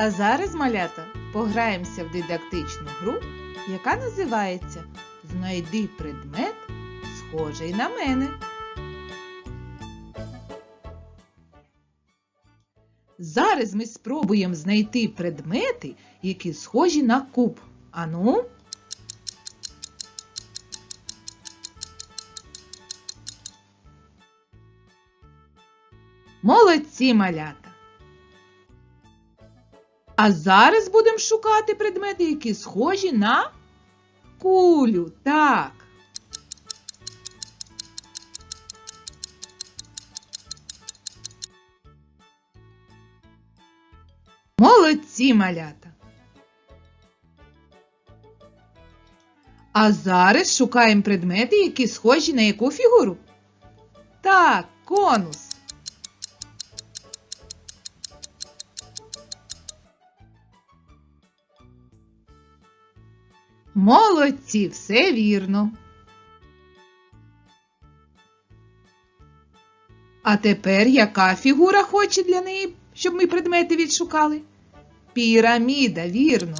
А зараз, малята, пограємося в дидактичну гру, яка називається Знайди предмет, схожий на мене. Зараз ми спробуємо знайти предмети, які схожі на куб. Ану. Молодці малята! А зараз будемо шукати предмети, які схожі на кулю. Так. Молодці малята. А зараз шукаємо предмети, які схожі на яку фігуру? Так, конус. Молодці, все вірно. А тепер яка фігура хоче для неї, щоб ми предмети відшукали? Піраміда, вірно.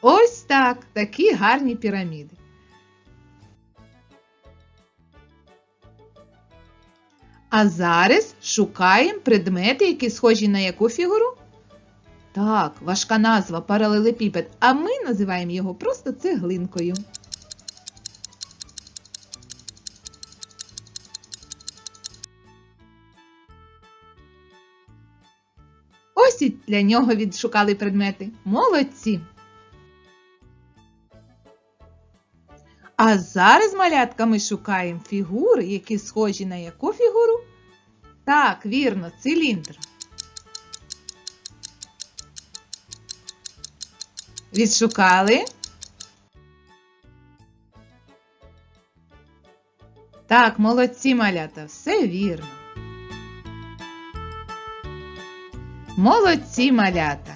Ось так, такі гарні піраміди. А зараз шукаємо предмети, які схожі на яку фігуру? Так, важка назва паралелепіпед, а ми називаємо його просто цеглинкою. Ось і для нього відшукали предмети. Молодці! А зараз малятка ми шукаємо фігури, які схожі на яку фігуру? Так, вірно, циліндр. Відшукали. Так, молодці малята, все вірно. Молодці малята.